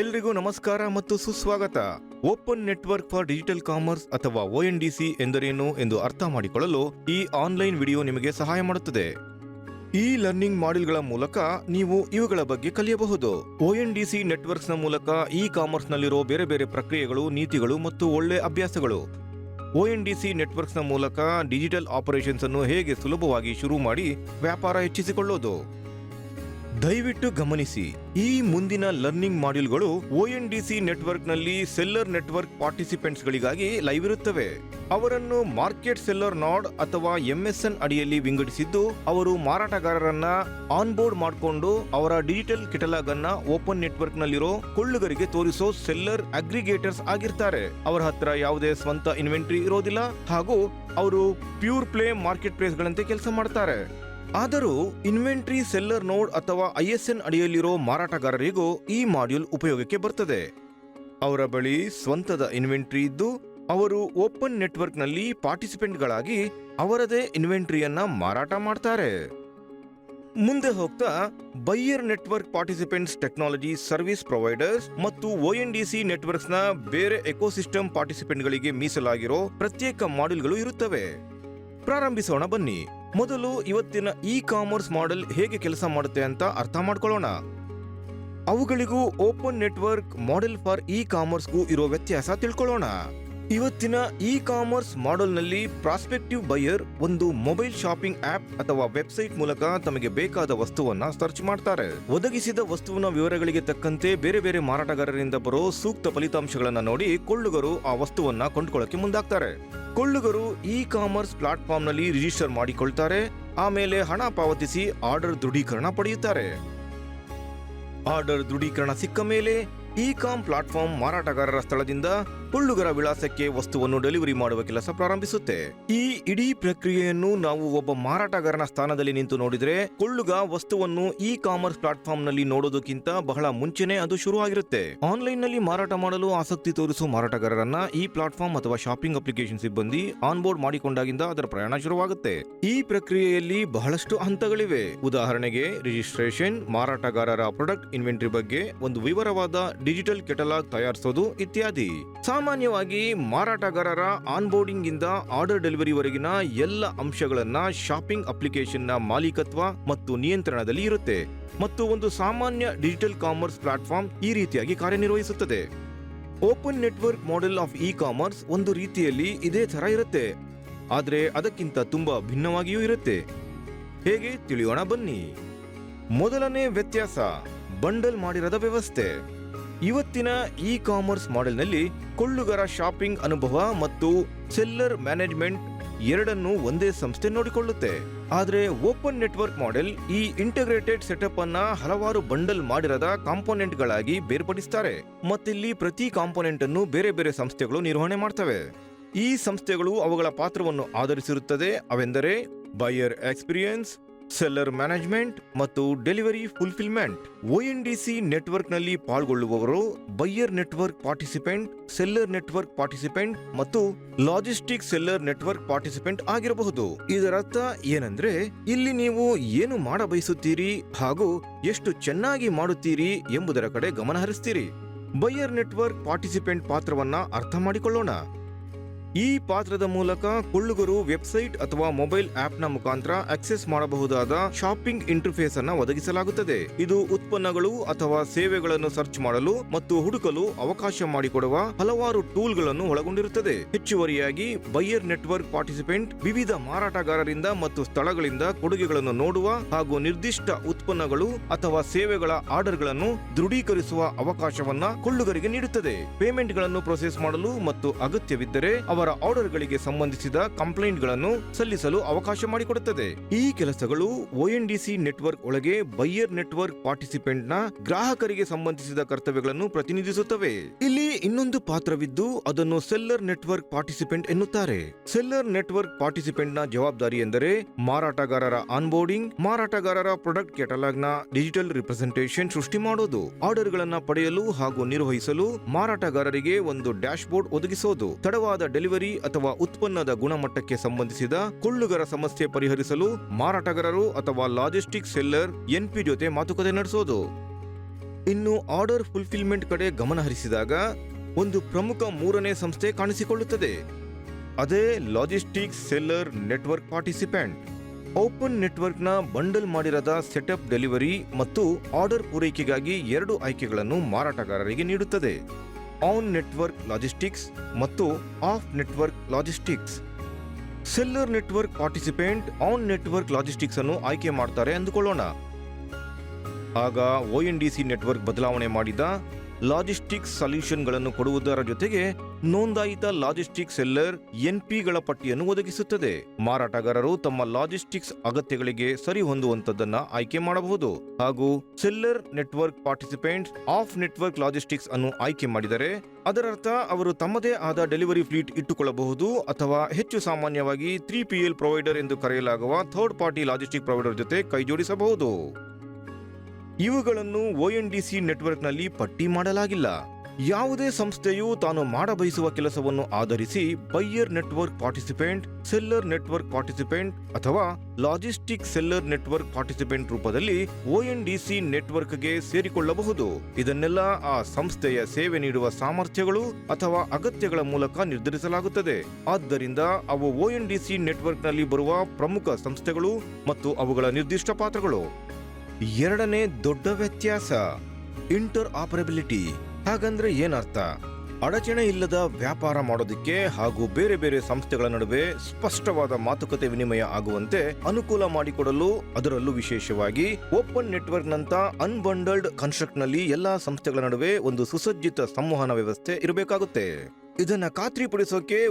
ಎಲ್ರಿಗೂ ನಮಸ್ಕಾರ ಮತ್ತು ಸುಸ್ವಾಗತ. Open network for digital commerce ಅಥವಾ ಸಿ ಎಂದರೇನು ಎಂದು ಅರ್ಥ ಮಾಡಿಕೊಳ್ಳಲು ಈ ಆನ್ಲೈನ್ ವಿಡಿಯೋ ನಿಮಗೆ ಸಹಾಯ ಮಾಡುತ್ತದೆ. ಈ ಲರ್ನಿಂಗ್ ಮಾಡೆಲ್ಗಳ ಮೂಲಕ ನೀವು ಇವುಗಳ ಬಗ್ಗೆ ಕಲಿಯಬಹುದು. ಸಿ ನೆಟ್ವರ್ಕ್ಸ್ನ ಮೂಲಕ ಇ ಕಾಮರ್ಸ್ನಲ್ಲಿರೋ ಬೇರೆ ಬೇರೆ ಪ್ರಕ್ರಿಯೆಗಳು, ನೀತಿಗಳು ಮತ್ತು ಒಳ್ಳೆ ಅಭ್ಯಾಸಗಳು. ಸಿ ನೆಟ್ವರ್ಕ್ಸ್ನ ಮೂಲಕ ಡಿಜಿಟಲ್ ಆಪರೇಷನ್ಸ್ ಅನ್ನು ಹೇಗೆ ಸುಲಭವಾಗಿ ಶುರು ಮಾಡಿ ವ್ಯಾಪಾರ ಹೆಚ್ಚಿಸಿಕೊಳ್ಳೋದು? ದಯವಿಟ್ಟು ಗಮನಿಸಿ, ಈ ಮುಂದಿನ ಲರ್ನಿಂಗ್ ಮಾಡ್ಯೂಲ್ಗಳು ಸಿ ನೆಟ್ವರ್ಕ್ನಲ್ಲಿ ಸೆಲ್ಲರ್ ನೆಟ್ವರ್ಕ್ ಪಾರ್ಟಿಸಿಪೆಂಟ್ಸ್ಗಳಿಗಾಗಿ ಲೈವ್ ಇರುತ್ತವೆ. ಅವರನ್ನು ಮಾರ್ಕೆಟ್ ಸೆಲ್ಲರ್ ನಾಡ್ ಅಥವಾ ಎಂಎಸ್ಎನ್ ಅಡಿಯಲ್ಲಿ ವಿಂಗಡಿಸಿದ್ದು, ಅವರು ಮಾರಾಟಗಾರರನ್ನ ಆನ್ಬೋರ್ಡ್ ಮಾಡಿಕೊಂಡು ಅವರ ಡಿಜಿಟಲ್ ಕೆಟಲಾಗ್ ಅನ್ನ ಓಪನ್ ನೆಟ್ವರ್ಕ್ ನಲ್ಲಿರೋ ಕೊಳ್ಳುಗರಿಗೆ ತೋರಿಸೋ ಸೆಲ್ಲರ್ ಅಗ್ರಿಗೇಟರ್ಸ್ ಆಗಿರ್ತಾರೆ. ಅವರ ಹತ್ರ ಯಾವುದೇ ಸ್ವಂತ ಇನ್ವೆಂಟ್ರಿ ಇರೋದಿಲ್ಲ ಹಾಗೂ ಅವರು ಪ್ಯೂರ್ ಪ್ಲೇ ಮಾರ್ಕೆಟ್ ಪ್ಲೇಸ್ಗಳಂತೆ ಕೆಲಸ ಮಾಡ್ತಾರೆ. ಆದರೂ ಇನ್ವೆಂಟ್ರಿ ಸೆಲ್ಲರ್ ನೋಡ್ ಅಥವಾ ಐಎಸ್ಎನ್ ಅಡಿಯಲ್ಲಿರೋ ಮಾರಾಟಗಾರರಿಗೂ ಈ ಮಾಡ್ಯೂಲ್ ಉಪಯೋಗಕ್ಕೆ ಬರ್ತದೆ. ಅವರ ಬಳಿ ಸ್ವಂತದ ಇನ್ವೆಂಟ್ರಿ ಇದ್ದು, ಅವರು ಓಪನ್ ನೆಟ್ವರ್ಕ್ನಲ್ಲಿ ಪಾರ್ಟಿಸಿಪೆಂಟ್ಗಳಾಗಿ ಅವರದೇ ಇನ್ವೆಂಟ್ರಿಯನ್ನ ಮಾರಾಟ ಮಾಡ್ತಾರೆ. ಮುಂದೆ ಹೋಗ್ತಾ, buyer network participants technology service providers ಮತ್ತು ಒಎನ್ಡಿಸಿ ನೆಟ್ವರ್ಕ್ಸ್ನ ಬೇರೆ ಎಕೋಸಿಸ್ಟಮ್ ಪಾರ್ಟಿಸಿಪೆಂಟ್ಗಳಿಗೆ ಮೀಸಲಾಗಿರೋ ಪ್ರತ್ಯೇಕ ಮಾಡ್ಯೂಲ್ಗಳು ಇರುತ್ತವೆ. ಪ್ರಾರಂಭಿಸೋಣ ಬನ್ನಿ. ಮೊದಲು ಇವತ್ತಿನ ಇ ಕಾಮರ್ಸ್ ಮಾಡೆಲ್ ಹೇಗೆ ಕೆಲಸ ಮಾಡುತ್ತೆ ಅಂತ ಅರ್ಥ ಮಾಡ್ಕೊಳ್ಳೋಣ. ಅವುಗಳಿಗೂ open network model for E ಕಾಮರ್ಸ್ಗೂ ಇರೋ ವ್ಯತ್ಯಾಸ ತಿಳ್ಕೊಳ್ಳೋಣ. ಇವತ್ತಿನ ಇ ಕಾಮರ್ಸ್ ಮಾಡೆಲ್ನಲ್ಲಿ ಪ್ರಾಸ್ಪೆಕ್ಟಿವ್ ಬೈಯರ್ ಒಂದು ಮೊಬೈಲ್ ಶಾಪಿಂಗ್ ಆಪ್ ಅಥವಾ ವೆಬ್ಸೈಟ್ ಮೂಲಕ ತಮಗೆ ಬೇಕಾದ ವಸ್ತುವನ್ನ ಸರ್ಚ್ ಮಾಡ್ತಾರೆ. ಒದಗಿಸಿದ ವಸ್ತುವಿನ ವಿವರಗಳಿಗೆ ತಕ್ಕಂತೆ ಬೇರೆ ಬೇರೆ ಮಾರಾಟಗಾರರಿಂದ ಬರೋ ಸೂಕ್ತ ಫಲಿತಾಂಶಗಳನ್ನು ನೋಡಿ ಕೊಳ್ಳುಗರು ಆ ವಸ್ತುವನ್ನ ಕೊಂಡುಕೊಳ್ಳಕ್ಕೆ ಮುಂದಾಗ್ತಾರೆ. ಕೊಳ್ಳುಗರು ಇ ಕಾಮರ್ಸ್ ಪ್ಲಾಟ್ಫಾರ್ಮ್ನಲ್ಲಿ ರಿಜಿಸ್ಟರ್ ಮಾಡಿಕೊಳ್ತಾರೆ, ಆಮೇಲೆ ಹಣ ಪಾವತಿಸಿ ಆರ್ಡರ್ ದೃಢೀಕರಣ ಪಡೆಯುತ್ತಾರೆ. ಆರ್ಡರ್ ದೃಢೀಕರಣ ಸಿಕ್ಕ ಮೇಲೆ ಇ ಕಾಮ್ ಪ್ಲಾಟ್ಫಾರ್ಮ್ ಮಾರಾಟಗಾರರ ಸ್ಥಳದಿಂದ ಕೊಳ್ಳುಗರ ವಿಳಾಸಕ್ಕೆ ವಸ್ತುವನ್ನು ಡೆಲಿವರಿ ಮಾಡುವ ಕೆಲಸ ಪ್ರಾರಂಭಿಸುತ್ತೆ. ಈ ಇಡೀ ಪ್ರಕ್ರಿಯೆಯನ್ನು ನಾವು ಒಬ್ಬ ಮಾರಾಟಗಾರನ ಸ್ಥಾನದಲ್ಲಿ ನಿಂತು ನೋಡಿದ್ರೆ ಕೊಳ್ಳುಗ ವಸ್ತುವನ್ನು ಇ ಕಾಮರ್ಸ್ ಪ್ಲಾಟ್ಫಾರ್ಮ್ನಲ್ಲಿ ನೋಡೋದಕ್ಕಿಂತ ಬಹಳ ಮುಂಚೆನೆ ಅದು ಶುರು ಆಗಿರುತ್ತೆ ಆನ್ಲೈನ್ನಲ್ಲಿ ಮಾರಾಟ ಮಾಡಲು ಆಸಕ್ತಿ ತೋರಿಸುವ ಮಾರಾಟಗಾರರನ್ನ ಈ ಪ್ಲಾಟ್ಫಾರ್ಮ್ ಅಥವಾ ಶಾಪಿಂಗ್ ಅಪ್ಲಿಕೇಶನ್ ಸಿಬ್ಬಂದಿ ಆನ್ಬೋರ್ಡ್ ಮಾಡಿಕೊಂಡಾಗಿಂದ ಅದರ ಪ್ರಯಾಣ ಶುರುವಾಗುತ್ತೆ. ಈ ಪ್ರಕ್ರಿಯೆಯಲ್ಲಿ ಬಹಳಷ್ಟು ಹಂತಗಳಿವೆ. ಉದಾಹರಣೆಗೆ ರಿಜಿಸ್ಟ್ರೇಷನ್, ಮಾರಾಟಗಾರರ ಪ್ರಾಡಕ್ಟ್ ಇನ್ವೆಂಟರಿ ಬಗ್ಗೆ ಒಂದು ವಿವರವಾದ ಡಿಜಿಟಲ್ ಕೆಟಲಾಗ್ ತಯಾರಿಸೋದು ಇತ್ಯಾದಿ. ಸಾಮಾನ್ಯವಾಗಿ ಮಾರಾಟಗಾರರ ಆನ್ಬೋರ್ಡಿಂಗ್ ಇಂದ ಆರ್ಡರ್ ಡೆಲಿವರಿವರೆಗಿನ ಎಲ್ಲ ಅಂಶಗಳನ್ನ ಶಾಪಿಂಗ್ ಅಪ್ಲಿಕೇಶನ್ನ ಮಾಲೀಕತ್ವ ಮತ್ತು ನಿಯಂತ್ರಣದಲ್ಲಿ ಇರುತ್ತೆ. ಮತ್ತು ಒಂದು ಸಾಮಾನ್ಯ ಡಿಜಿಟಲ್ ಕಾಮರ್ಸ್ ಪ್ಲಾಟ್ಫಾರ್ಮ್ ಈ ರೀತಿಯಾಗಿ ಕಾರ್ಯನಿರ್ವಹಿಸುತ್ತದೆ. Open network model of E commerce ಒಂದು ರೀತಿಯಲ್ಲಿ ಇದೇ ತರ ಇರುತ್ತೆ. ಆದರೆ ಅದಕ್ಕಿಂತ ತುಂಬಾ ಭಿನ್ನವಾಗಿಯೂ ಇರುತ್ತೆ. ಹೇಗೆ ತಿಳಿಯೋಣ ಬನ್ನಿ. ಮೊದಲನೇ ವ್ಯತ್ಯಾಸ, ಬಂಡಲ್ ಮಾಡಿರದ ವ್ಯವಸ್ಥೆ. ಇವತ್ತಿನ ಇ ಕಾಮರ್ಸ್ ಮಾಡೆಲ್ನಲ್ಲಿ ಕೊಳ್ಳುಗರ ಶಾಪಿಂಗ್ ಅನುಭವ ಮತ್ತು ಸೆಲ್ಲರ್ ಮ್ಯಾನೇಜ್ಮೆಂಟ್ ಎರಡನ್ನೂ ಒಂದೇ ಸಂಸ್ಥೆ ನೋಡಿಕೊಳ್ಳುತ್ತೆ. ಆದರೆ ಓಪನ್ ನೆಟ್ವರ್ಕ್ ಮಾಡೆಲ್ ಈ ಇಂಟಿಗ್ರೇಟೆಡ್ ಸೆಟಪ್ ಅನ್ನ ಹಲವಾರು ಬಂಡಲ್ ಮಾಡಿರದ ಕಾಂಪೋನೆಂಟ್ಗಳಾಗಿ ಬೇರ್ಪಡಿಸ್ತಾರೆ. ಮತ್ತಿಲ್ಲಿ ಪ್ರತಿ ಕಾಂಪೋನೆಂಟ್ ಅನ್ನು ಬೇರೆ ಬೇರೆ ಸಂಸ್ಥೆಗಳು ನಿರ್ವಹಣೆ ಮಾಡ್ತವೆ. ಈ ಸಂಸ್ಥೆಗಳು ಅವುಗಳ ಪಾತ್ರವನ್ನು ಆಧರಿಸಿರುತ್ತದೆ ಅವೆಂದರೆ ಬೈಯರ್ ಎಕ್ಸ್ಪೀರಿಯನ್ಸ್ ಸೆಲ್ಲರ್ ಮ್ಯಾನೇಜ್ಮೆಂಟ್ ಮತ್ತು delivery fulfilment O N D C ನೆಟ್ವರ್ಕ್ನಲ್ಲಿ ಪಾಲ್ಗೊಳ್ಳುವವರು buyer network participant seller network participant ಮತ್ತು ಲಾಜಿಸ್ಟಿಕ್ ಸೆಲ್ಲರ್ ನೆಟ್ವರ್ಕ್ ಪಾರ್ಟಿಸಿಪೆಂಟ್ ಆಗಿರಬಹುದು. ಇದರರ್ಥ ಏನಂದ್ರೆ, ಇಲ್ಲಿ ನೀವು ಏನು ಮಾಡ ಬಯಸುತ್ತೀರಿ ಹಾಗೂ ಎಷ್ಟು ಚೆನ್ನಾಗಿ ಮಾಡುತ್ತೀರಿ ಎಂಬುದರ ಕಡೆ ಗಮನ ಹರಿಸ್ತೀರಿ. ಬೈಯರ್ ನೆಟ್ವರ್ಕ್ ಪಾರ್ಟಿಸಿಪೆಂಟ್ ಪಾತ್ರವನ್ನ ಅರ್ಥ ಮಾಡಿಕೊಳ್ಳೋಣ. ಈ ಪಾತ್ರದ ಮೂಲಕ ಕೊಳ್ಳುಗರು ವೆಬ್ಸೈಟ್ ಅಥವಾ ಮೊಬೈಲ್ ಆಪ್ನ ಮುಖಾಂತರ ಆಕ್ಸೆಸ್ ಮಾಡಬಹುದಾದ ಶಾಪಿಂಗ್ ಇಂಟರ್ಫೇಸ್ ಅನ್ನ ಒದಗಿಸಲಾಗುತ್ತದೆ. ಇದು ಉತ್ಪನ್ನಗಳು ಅಥವಾ ಸೇವೆಗಳನ್ನು ಸರ್ಚ್ ಮಾಡಲು ಮತ್ತು ಹುಡುಕಲು ಅವಕಾಶ ಮಾಡಿಕೊಡುವ ಹಲವಾರು ಟೂಲ್ಗಳನ್ನು ಒಳಗೊಂಡಿರುತ್ತದೆ. ಹೆಚ್ಚುವರಿಯಾಗಿ ಬೈಯರ್ ನೆಟ್ವರ್ಕ್ ಪಾರ್ಟಿಸಿಪೆಂಟ್ ವಿವಿಧ ಮಾರಾಟಗಾರರಿಂದ ಮತ್ತು ಸ್ಥಳಗಳಿಂದ ಕೊಡುಗೆಗಳನ್ನು ನೋಡುವ ಹಾಗೂ ನಿರ್ದಿಷ್ಟ ಉತ್ಪನ್ನಗಳು ಅಥವಾ ಸೇವೆಗಳ ಆರ್ಡರ್ಗಳನ್ನು ದೃಢೀಕರಿಸುವ ಅವಕಾಶವನ್ನ ಕೊಳ್ಳುಗರಿಗೆ ನೀಡುತ್ತದೆ. ಪೇಮೆಂಟ್ಗಳನ್ನು ಪ್ರೊಸೆಸ್ ಮಾಡಲು ಮತ್ತು ಅಗತ್ಯವಿದ್ದರೆ ಅವರ ಆರ್ಡರ್ಗಳಿಗೆ ಸಂಬಂಧಿಸಿದ ಕಂಪ್ಲೇಂಟ್ಗಳನ್ನು ಸಲ್ಲಿಸಲು ಅವಕಾಶ ಮಾಡಿಕೊಡುತ್ತದೆ. ಈ ಕೆಲಸಗಳು ಒಎನ್ಡಿಸಿ ನೆಟ್ವರ್ಕ್ ಒಳಗೆ ಬೈಯರ್ ನೆಟ್ವರ್ಕ್ ಪಾರ್ಟಿಸಿಪೆಂಟ್ನ ಗ್ರಾಹಕರಿಗೆ ಸಂಬಂಧಿಸಿದ ಕರ್ತವ್ಯಗಳನ್ನು ಪ್ರತಿನಿಧಿಸುತ್ತವೆ. ಇಲ್ಲಿ ಇನ್ನೊಂದು ಪಾತ್ರವಿದ್ದು ಅದನ್ನು ಸೆಲ್ಲರ್ ನೆಟ್ವರ್ಕ್ ಪಾರ್ಟಿಸಿಪೆಂಟ್ ಎನ್ನುತ್ತಾರೆ. ಸೆಲ್ಲರ್ ನೆಟ್ವರ್ಕ್ ಪಾರ್ಟಿಸಿಪೆಂಟ್ನ ಜವಾಬ್ದಾರಿ ಎಂದರೆ ಮಾರಾಟಗಾರರ ಆನ್ಬೋರ್ಡಿಂಗ್, ಮಾರಾಟಗಾರರ ಪ್ರಾಡಕ್ಟ್ ಕೆಟಲಾಗ್ ಡಿಜಿಟಲ್ ರಿಪ್ರೆಸೆಂಟೇಷನ್ ಸೃಷ್ಟಿ ಮಾಡೋದು ಆರ್ಡರ್ ಗಳನ್ನ ಪಡೆಯಲು ಹಾಗೂ ನಿರ್ವಹಿಸಲು ಮಾರಾಟಗಾರರಿಗೆ ಒಂದು ಡ್ಯಾಶ್ ಬೋರ್ಡ್ ಒದಗಿಸೋದು, ತಡವಾದ ಡೆಲಿವರಿ ಅಥವಾ ಉತ್ಪನ್ನದ ಗುಣಮಟ್ಟಕ್ಕೆ ಸಂಬಂಧಿಸಿದ ಕೊಳ್ಳುಗರ ಸಮಸ್ಯೆ ಪರಿಹರಿಸಲು ಮಾರಾಟಗಾರರು ಅಥವಾ ಲಾಜಿಸ್ಟಿಕ್ ಸೆಲ್ಲರ್ ಎನ್ಪಿ ಜೊತೆ ಮಾತುಕತೆ ನಡೆಸೋದು. ಇನ್ನು ಆರ್ಡರ್ ಫುಲ್ಫಿಲ್ಮೆಂಟ್ ಕಡೆ ಗಮನ ಹರಿಸಿದಾಗ ಒಂದು ಪ್ರಮುಖ ಮೂರನೇ ಸಂಸ್ಥೆ ಕಾಣಿಸಿಕೊಳ್ಳುತ್ತದೆ. ಅದೇ logistic seller network participant. Open ನೆಟ್ವರ್ಕ್ನ ಬಂಡಲ್ ಮಾಡಿರದ ಸೆಟಪ್ ಡೆಲಿವರಿ ಮತ್ತು ಆರ್ಡರ್ ಪೂರೈಕೆಗಾಗಿ ಎರಡು ಆಯ್ಕೆಗಳನ್ನು ಮಾರಾಟಗಾರರಿಗೆ ನೀಡುತ್ತದೆ. ಆನ್ ನೆಟ್ವರ್ಕ್ ಲಾಜಿಸ್ಟಿಕ್ಸ್ ಮತ್ತು off network logistics. Seller network participant on network logistics ಅನ್ನು ಆಯ್ಕೆ ಮಾಡ್ತಾರೆ ಅಂದುಕೊಳ್ಳೋಣ ಆಗ O N D C network ಬದಲಾವಣೆ ಮಾಡಿದ ಲಾಜಿಸ್ಟಿಕ್ಸ್ ಸೊಲ್ಯೂಷನ್ಗಳನ್ನು ಕೊಡುವುದರ ಜೊತೆಗೆ ನೋಂದಾಯಿತ ಲಾಜಿಸ್ಟಿಕ್ ಸೆಲ್ಲರ್ ಎನ್ಪಿಗಳ ಪಟ್ಟಿಯನ್ನು ಒದಗಿಸುತ್ತದೆ. ಮಾರಾಟಗಾರರು ತಮ್ಮ ಲಾಜಿಸ್ಟಿಕ್ಸ್ ಅಗತ್ಯಗಳಿಗೆ ಸರಿ ಹೊಂದುವಂತದ್ದನ್ನ ಆಯ್ಕೆ ಮಾಡಬಹುದು. ಹಾಗೂ seller network participant off network logistics ಅನ್ನು ಆಯ್ಕೆ ಮಾಡಿದರೆ, ಅದರರ್ಥ ಅವರು ತಮ್ಮದೇ ಆದ ಡೆಲಿವರಿ ಫ್ಲೀಟ್ ಇಟ್ಟುಕೊಳ್ಳಬಹುದು ಅಥವಾ ಹೆಚ್ಚು ಸಾಮಾನ್ಯವಾಗಿ ತ್ರೀ ಪಿ ಪ್ರೊವೈಡರ್ ಎಂದು ಕರೆಯಲಾಗುವ ಥರ್ಡ್ ಪಾರ್ಟಿ ಲಾಜಿಸ್ಟಿಕ್ ಪ್ರೊವೈಡರ್ ಜೊತೆ ಕೈಜೋಡಿಸಬಹುದು. ಇವುಗಳನ್ನು ಒಎನ್ಡಿಸಿ ನೆಟ್ವರ್ಕ್ನಲ್ಲಿ ಪಟ್ಟಿ ಮಾಡಲಾಗಿಲ್ಲ. ಯಾವುದೇ ಸಂಸ್ಥೆಯು ತಾನು ಮಾಡಬಯಸುವ ಕೆಲಸವನ್ನು ಆಧರಿಸಿ buyer network participant, seller network participant ಅಥವಾ ಲಾಜಿಸ್ಟಿಕ್ ಸೆಲ್ಲರ್ ನೆಟ್ವರ್ಕ್ ಪಾರ್ಟಿಸಿಪೆಂಟ್ ರೂಪದಲ್ಲಿ ಒಎನ್ಡಿಸಿ ನೆಟ್ವರ್ಕ್ಗೆ ಸೇರಿಕೊಳ್ಳಬಹುದು. ಇದನ್ನೆಲ್ಲ ಆ ಸಂಸ್ಥೆಯ ಸೇವೆ ನೀಡುವ ಸಾಮರ್ಥ್ಯಗಳು ಅಥವಾ ಅಗತ್ಯಗಳ ಮೂಲಕ ನಿರ್ಧರಿಸಲಾಗುತ್ತದೆ. ಆದ್ದರಿಂದ ಅವು ಒಎನ್ಡಿಸಿ ನೆಟ್ವರ್ಕ್ನಲ್ಲಿ ಬರುವ ಪ್ರಮುಖ ಸಂಸ್ಥೆಗಳು ಮತ್ತು ಅವುಗಳ ನಿರ್ದಿಷ್ಟ ಪಾತ್ರಗಳು. ಎರಡನೇ ದೊಡ್ಡ ವ್ಯತ್ಯಾಸ ಇಂಟರ್ ಆಪರೇಬಿಲಿಟಿ ಹಾಗಂದ್ರೆ ಏನರ್ಥ? ಅಡಚಣೆ ಇಲ್ಲದ ವ್ಯಾಪಾರ ಮಾಡೋದಕ್ಕೆ ಹಾಗೂ ಬೇರೆ ಬೇರೆ ಸಂಸ್ಥೆಗಳ ನಡುವೆ ಸ್ಪಷ್ಟವಾದ ಮಾತುಕತೆ ವಿನಿಮಯ ಆಗುವಂತೆ ಅನುಕೂಲ ಮಾಡಿಕೊಡಲು ಅದರಲ್ಲೂ ವಿಶೇಷವಾಗಿ ಓಪನ್ ನೆಟ್ವರ್ಕ್ನಂತ ಅನ್ಬಂಡಲ್ಡ್ ಕನ್ಸ್ಟ್ರಕ್ಟ್ನಲ್ಲಿ ಎಲ್ಲಾ ಸಂಸ್ಥೆಗಳ ನಡುವೆ ಒಂದು ಸುಸಜ್ಜಿತ ಸಂವಹನ ವ್ಯವಸ್ಥೆ ಇರಬೇಕಾಗುತ್ತೆ. ಇದನ್ನ ಖಾತ್ರಿಪಡಿಸೋಕೆ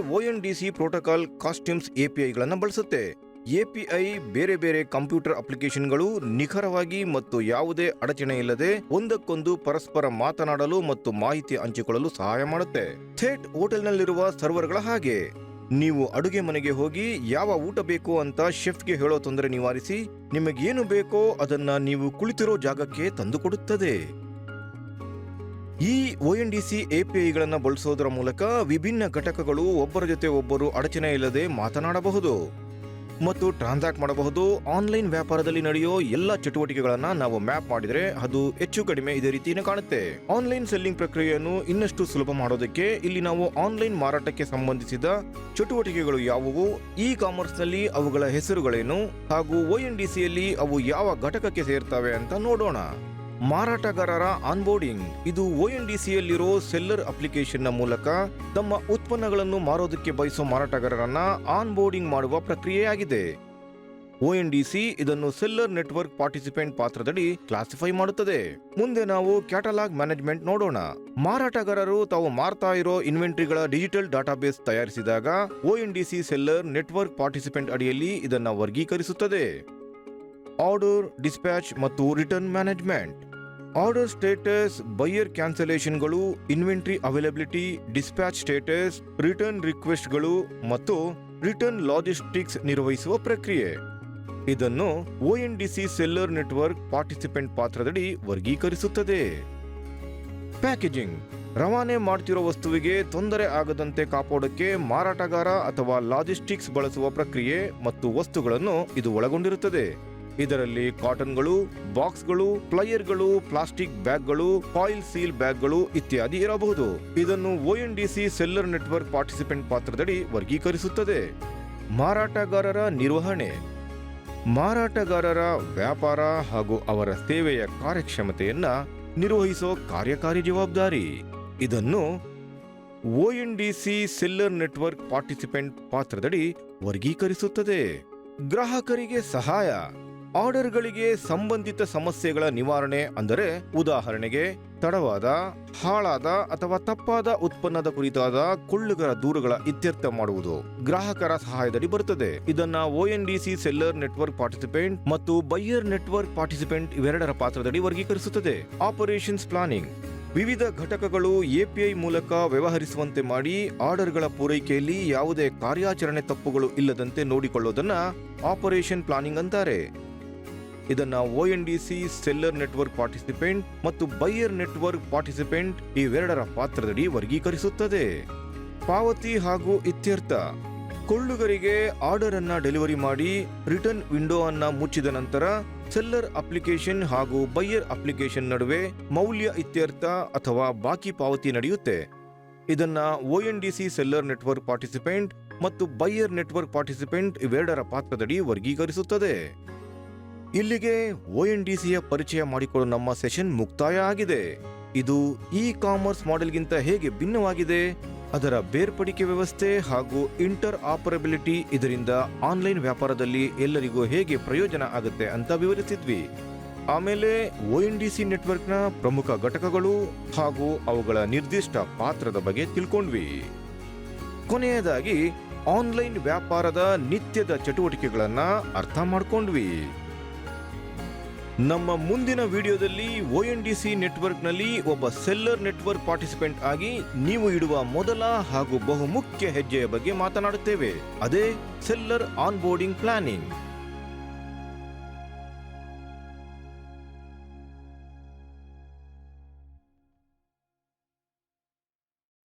ಸಿ ಪ್ರೋಟೋಕಾಲ್ ಕಾಸ್ಟ್ಯೂಮ್ಸ್ ಎಪಿಐಗಳನ್ನ ಬಳಸುತ್ತೆ. ಎಪಿಐ ಬೇರೆ ಬೇರೆ ಕಂಪ್ಯೂಟರ್ ಅಪ್ಲಿಕೇಶನ್ಗಳು ನಿಖರವಾಗಿ ಮತ್ತು ಯಾವುದೇ ಅಡಚಣೆ ಇಲ್ಲದೆ ಒಂದಕ್ಕೊಂದು ಪರಸ್ಪರ ಮಾತನಾಡಲು ಮತ್ತು ಮಾಹಿತಿ ಹಂಚಿಕೊಳ್ಳಲು ಸಹಾಯ ಮಾಡುತ್ತೆ. ಥೇಟ್ ಹೋಟೆಲ್ನಲ್ಲಿರುವ ಸರ್ವರ್ಗಳ ಹಾಗೆ. ನೀವು ಅಡುಗೆ ಮನೆಗೆ ಹೋಗಿ ಯಾವ ಊಟ ಬೇಕು ಅಂತ ಶೆಫ್ಗೆ ಹೇಳೋ ತೊಂದರೆ ನಿವಾರಿಸಿ ನಿಮಗೇನು ಬೇಕೋ ಅದನ್ನ ನೀವು ಕುಳಿತಿರೋ ಜಾಗಕ್ಕೆ ತಂದುಕೊಡುತ್ತದೆ ಈ ಎನ್ ಡಿ ಸಿ ಎಪಿಐಗಳನ್ನು ಬಳಸೋದರ ಮೂಲಕ ವಿಭಿನ್ನ ಘಟಕಗಳು ಒಬ್ಬರ ಜೊತೆ ಒಬ್ಬರು ಅಡಚಣೆ ಇಲ್ಲದೆ ಮಾತನಾಡಬಹುದು. ಮತ್ತು ಟ್ರಾನ್ಸಾಕ್ಟ್ ಮಾಡಬಹುದು. ಆನ್ಲೈನ್ ವ್ಯಾಪಾರದಲ್ಲಿ ನಡೆಯೋ ಎಲ್ಲ ಚಟುವಟಿಕೆಗಳನ್ನ ನಾವು ಮ್ಯಾಪ್ ಮಾಡಿದ್ರೆ ಅದು ಹೆಚ್ಚು ಕಡಿಮೆ ಇದೇ ರೀತಿಯೇ ಕಾಣುತ್ತೆ. ಆನ್ಲೈನ್ ಸೆಲ್ಲಿಂಗ್ ಪ್ರಕ್ರಿಯೆಯನ್ನು ಇನ್ನಷ್ಟು ಸುಲಭ ಮಾಡೋದಕ್ಕೆ ಇಲ್ಲಿ ನಾವು ಆನ್ಲೈನ್ ಮಾರಾಟಕ್ಕೆ ಸಂಬಂಧಿಸಿದ ಚಟುವಟಿಕೆಗಳು ಯಾವುವು? ಇ ಕಾಮರ್ಸ್ನಲ್ಲಿ ಅವುಗಳ ಹೆಸರುಗಳೇನು? ಹಾಗೂ ಒಎನ್ಡಿಸಿಯಲ್ಲಿ ಅವು ಯಾವ ಘಟಕಕ್ಕೆ ಸೇರ್ತವೆ ಅಂತ ನೋಡೋಣ. ಮಾರಾಟಗಾರರ ಆನ್ಬೋರ್ಡಿಂಗ್. ಇದು ಒಎನ್ಡಿಸಿಯಲ್ಲಿರೋ ಸೆಲ್ಲರ್ ಅಪ್ಲಿಕೇಶನ್ನ ಮೂಲಕ ತಮ್ಮ ಉತ್ಪನ್ನಗಳನ್ನು ಮಾರೋದಕ್ಕೆ ಬಯಸೋ ಮಾರಾಟಗಾರರನ್ನ ಆನ್ಬೋರ್ಡಿಂಗ್ ಮಾಡುವ ಪ್ರಕ್ರಿಯೆಯಾಗಿದೆ. ಒಎನ್ಡಿಸಿ ಇದನ್ನು ಸೆಲ್ಲರ್ ನೆಟ್ವರ್ಕ್ ಪಾರ್ಟಿಸಿಪೆಂಟ್ ಪಾತ್ರದಡಿ ಕ್ಲಾಸಿಫೈ ಮಾಡುತ್ತದೆ. ಮುಂದೆ ನಾವು ಕ್ಯಾಟಲಾಗ್ ಮ್ಯಾನೇಜ್ಮೆಂಟ್ ನೋಡೋಣ. ಮಾರಾಟಗಾರರು ತಾವು ಮಾರ್ತಾ ಇರೋ ಇನ್ವೆಂಟ್ರಿಗಳ ಡಿಜಿಟಲ್ ಡಾಟಾಬೇಸ್ ತಯಾರಿಸಿದಾಗ ಒಎನ್ಡಿಸಿ ಸೆಲ್ಲರ್ ನೆಟ್ವರ್ಕ್ ಪಾರ್ಟಿಸಿಪೆಂಟ್ ಅಡಿಯಲ್ಲಿ ಇದನ್ನು ವರ್ಗೀಕರಿಸುತ್ತದೆ. ಆರ್ಡರ್, ಡಿಸ್ಪ್ಯಾಚ್ ಮತ್ತು return management. Order status, buyer ಕ್ಯಾನ್ಸಲೇಷನ್ಗಳು, inventory availability, dispatch status, return ರಿಕ್ವೆಸ್ಟ್ಗಳು ಮತ್ತು ರಿಟರ್ನ್ ಲಾಜಿಸ್ಟಿಕ್ಸ್ ನಿರ್ವಹಿಸುವ ಪ್ರಕ್ರಿಯೆ. ಇದನ್ನು ಒಎನ್ಡಿಸಿ ಸೆಲ್ಲರ್ ನೆಟ್ವರ್ಕ್ ಪಾರ್ಟಿಸಿಪೆಂಟ್ ಪಾತ್ರದಡಿ ವರ್ಗೀಕರಿಸುತ್ತದೆ. ಪ್ಯಾಕೇಜಿಂಗ್. ರವಾನೆ ಮಾಡ್ತಿರೋ ವಸ್ತುವಿಗೆ ತೊಂದರೆ ಆಗದಂತೆ ಕಾಪಾಡೋಕೆ ಮಾರಾಟಗಾರ ಅಥವಾ ಲಾಜಿಸ್ಟಿಕ್ಸ್ ಬಳಸುವ ಪ್ರಕ್ರಿಯೆ ಮತ್ತು ವಸ್ತುಗಳನ್ನು ಇದು ಒಳಗೊಂಡಿರುತ್ತದೆ. ಇದರಲ್ಲಿ ಕಾಟನ್ಗಳು, ಬಾಕ್ಸ್ಗಳು, ಪ್ಲೈಯರ್ಗಳು, ಪ್ಲಾಸ್ಟಿಕ್ ಬ್ಯಾಗ್ಗಳು, ಫಾಯಿಲ್ ಸೀಲ್ ಬ್ಯಾಗ್ಗಳು ಇತ್ಯಾದಿ ಇರಬಹುದು. ಇದನ್ನು ಒಎನ್ಡಿಸಿ ಸೆಲ್ಲರ್ ನೆಟ್ವರ್ಕ್ ಪಾರ್ಟಿಸಿಪೆಂಟ್ ಪಾತ್ರದಡಿ ವರ್ಗೀಕರಿಸುತ್ತದೆ. ಮಾರಾಟಗಾರರ ನಿರ್ವಹಣೆ. ಮಾರಾಟಗಾರರ ವ್ಯಾಪಾರ ಹಾಗೂ ಅವರ ಸೇವೆಯ ಕಾರ್ಯಕ್ಷಮತೆಯನ್ನ ನಿರ್ವಹಿಸೋ ಕಾರ್ಯಕಾರಿ ಜವಾಬ್ದಾರಿ. ಇದನ್ನು ಒಎನ್ಡಿಸಿ ಸೆಲ್ಲರ್ ನೆಟ್ವರ್ಕ್ ಪಾರ್ಟಿಸಿಪೆಂಟ್ ಪಾತ್ರದಡಿ ವರ್ಗೀಕರಿಸುತ್ತದೆ. ಗ್ರಾಹಕರಿಗೆ ಸಹಾಯ. ಆರ್ಡರ್ಗಳಿಗೆ ಸಂಬಂಧಿತ ಸಮಸ್ಯೆಗಳ ನಿವಾರಣೆ ಅಂದರೆ ಉದಾಹರಣೆಗೆ ತಡವಾದ, ಹಾಳಾದ ಅಥವಾ ತಪ್ಪಾದ ಉತ್ಪನ್ನದ ಕುರಿತಾದ ಕೊಳ್ಳುಗರ ದೂರುಗಳ ಇತ್ಯರ್ಥ ಮಾಡುವುದು ಗ್ರಾಹಕರ ಸಹಾಯದಡಿ ಬರುತ್ತದೆ. ಇದನ್ನ ಸಿ ಸೆಲ್ಲರ್ ನೆಟ್ವರ್ಕ್ ಪಾರ್ಟಿಸಿಪೆಂಟ್ ಮತ್ತು ಬೈಯರ್ ನೆಟ್ವರ್ಕ್ ಪಾರ್ಟಿಸಿಪೆಂಟ್ ಇವೆರಡರ ಪಾತ್ರದಡಿ ವರ್ಗೀಕರಿಸುತ್ತದೆ. Operations planning. ವಿವಿಧ ಘಟಕಗಳು ಎಪಿಐ ಮೂಲಕ ವ್ಯವಹರಿಸುವಂತೆ ಮಾಡಿ ಆರ್ಡರ್ಗಳ ಪೂರೈಕೆಯಲ್ಲಿ ಯಾವುದೇ ಕಾರ್ಯಾಚರಣೆ ತಪ್ಪುಗಳು ಇಲ್ಲದಂತೆ ನೋಡಿಕೊಳ್ಳುವುದನ್ನ ಆಪರೇಷನ್ ಪ್ಲಾನಿಂಗ್ ಅಂತಾರೆ. ಇದನ್ನ ಸಿ ಸೆಲ್ಲರ್ ನೆಟ್ವರ್ಕ್ ಪಾರ್ಟಿಸಿಪೆಂಟ್ ಮತ್ತು ಬೈಯರ್ ನೆಟ್ವರ್ಕ್ ಪಾರ್ಟಿಸಿಪೆಂಟ್ ಇವೆರಡರ ಪಾತ್ರದಡಿ ವರ್ಗೀಕರಿಸುತ್ತದೆ. ಪಾವತಿ ಹಾಗೂ ಇತ್ಯರ್ಥ. ಕೊಳ್ಳುಗರಿಗೆ ಆರ್ಡರ್ ಅನ್ನ ಡೆಲಿವರಿ ಮಾಡಿ ರಿಟರ್ನ್ ವಿಂಡೋ ಅನ್ನ ಮುಚ್ಚಿದ ನಂತರ ಸೆಲ್ಲರ್ ಅಪ್ಲಿಕೇಶನ್ ಹಾಗೂ ಬೈಯರ್ ಅಪ್ಲಿಕೇಶನ್ ನಡುವೆ ಮೌಲ್ಯ ಇತ್ಯರ್ಥ ಅಥವಾ ಬಾಕಿ ಪಾವತಿ ನಡೆಯುತ್ತೆ. ಇದನ್ನ ಸಿ ಸೆಲ್ಲರ್ ನೆಟ್ವರ್ಕ್ ಪಾರ್ಟಿಸಿಪೆಂಟ್ ಮತ್ತು ಬೈಯರ್ ನೆಟ್ವರ್ಕ್ ಪಾರ್ಟಿಸಿಪೆಂಟ್ ಇವೆರಡರ ಪಾತ್ರದಡಿ ವರ್ಗೀಕರಿಸುತ್ತದೆ. ಇಲ್ಲಿಗೆ ಎನ್ ಡಿ ಸಿಯ ಪರಿಚಯ ಮಾಡಿಕೊಳ್ಳೋ ನಮ್ಮ ಸೆಷನ್ ಮುಕ್ತಾಯ ಆಗಿದೆ. ಇದು ಇ ಕಾಮರ್ಸ್ ಮಾಡೆಲ್ಗಿಂತ ಹೇಗೆ ಭಿನ್ನವಾಗಿದೆ? ಅದರ ಬೇರ್ಪಡಿಕೆ ವ್ಯವಸ್ಥೆ ಹಾಗೂ ಇಂಟರ್ ಆಪರಬಿಲಿಟಿ ಇದರಿಂದ ಆನ್ಲೈನ್ ವ್ಯಾಪಾರದಲ್ಲಿ ಎಲ್ಲರಿಗೂ ಹೇಗೆ ಪ್ರಯೋಜನ ಆಗುತ್ತೆ ಅಂತ ವಿವರಿಸಿದ್ವಿ. ಆಮೇಲೆ ಎನ್ ಡಿ ಸಿ ನೆಟ್ವರ್ಕ್ನ ಪ್ರಮುಖ ಘಟಕಗಳು ಹಾಗೂ ಅವುಗಳ ನಿರ್ದಿಷ್ಟ ಪಾತ್ರದ ಬಗ್ಗೆ ತಿಳ್ಕೊಂಡ್ವಿ. ಕೊನೆಯದಾಗಿ, ಆನ್ಲೈನ್ ವ್ಯಾಪಾರದ ನಿತ್ಯದ ಚಟುವಟಿಕೆಗಳನ್ನ ಅರ್ಥ ಮಾಡ್ಕೊಂಡ್ವಿ. ನಮ್ಮ ಮುಂದಿನ ವಿಡಿಯೋದಲ್ಲಿ ಸಿ ನೆಟ್ವರ್ಕ್ನಲ್ಲಿ ಒಬ್ಬ ಸೆಲ್ಲರ್ ನೆಟ್ವರ್ಕ್ ಪಾರ್ಟಿಸಿಪೆಂಟ್ ಆಗಿ ನೀವು ಇಡುವ ಮೊದಲ ಹಾಗೂ ಬಹುಮುಖ್ಯ ಹೆಜ್ಜೆಯ ಬಗ್ಗೆ ಮಾತನಾಡುತ್ತೇವೆ. ಅದೇ ಸೆಲ್ಲರ್ ಆನ್ಬೋರ್ಡಿಂಗ್ ಪ್ಲಾನಿಂಗ್.